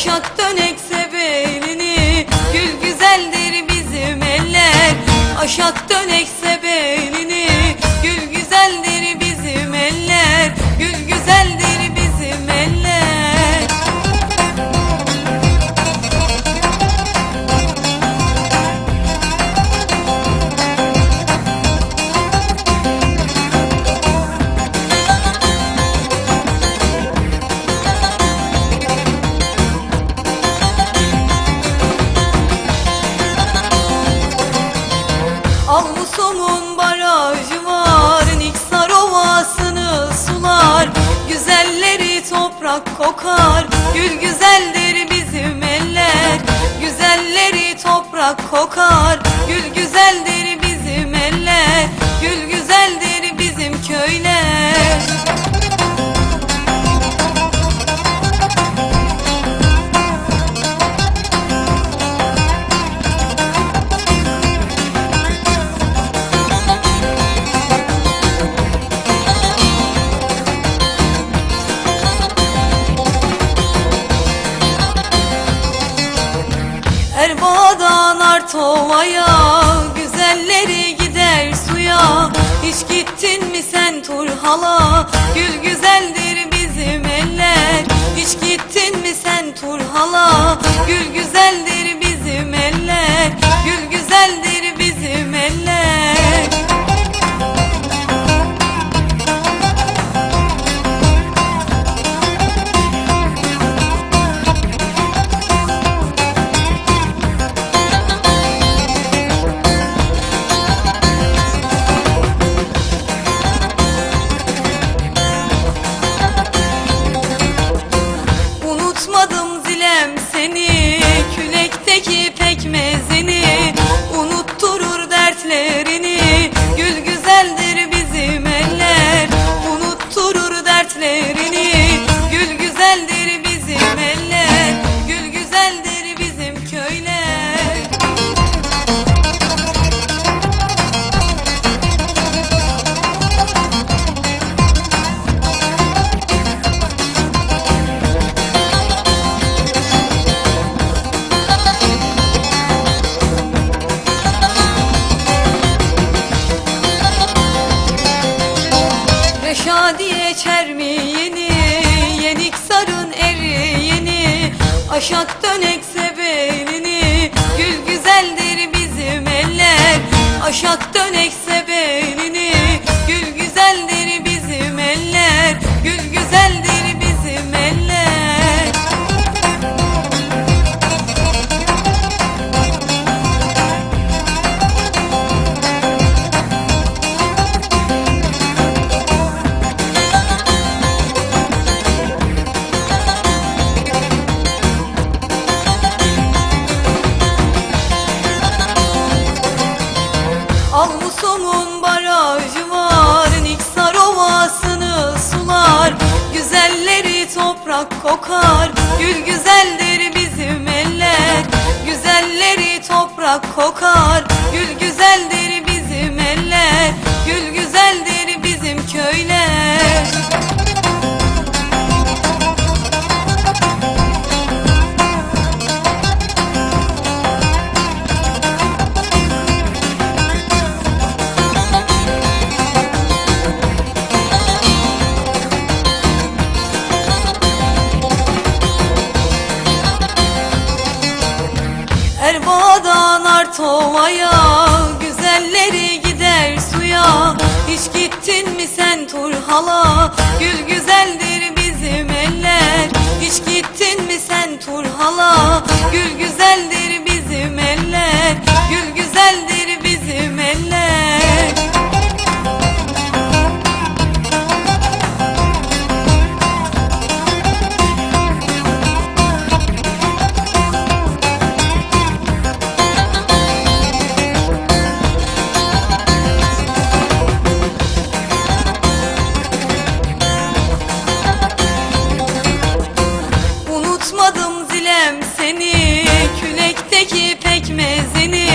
Boşalt dönekse belini Gül güzeldir bizim eller. Aşat dönekse Yaprak kokar, gül güzeldir bizim eller. Güzelleri toprak kokar. ovaya Güzelleri gider suya. Hiç gittin mi sen Turhal'a? Gül güzeldi çok toprak kokar Gül güzeldir bizim eller. Güzelleri toprak kokar Gül Tovaya güzelleri gider suya. Hiç gittin mi sen Turhala? Elindeki pekmezini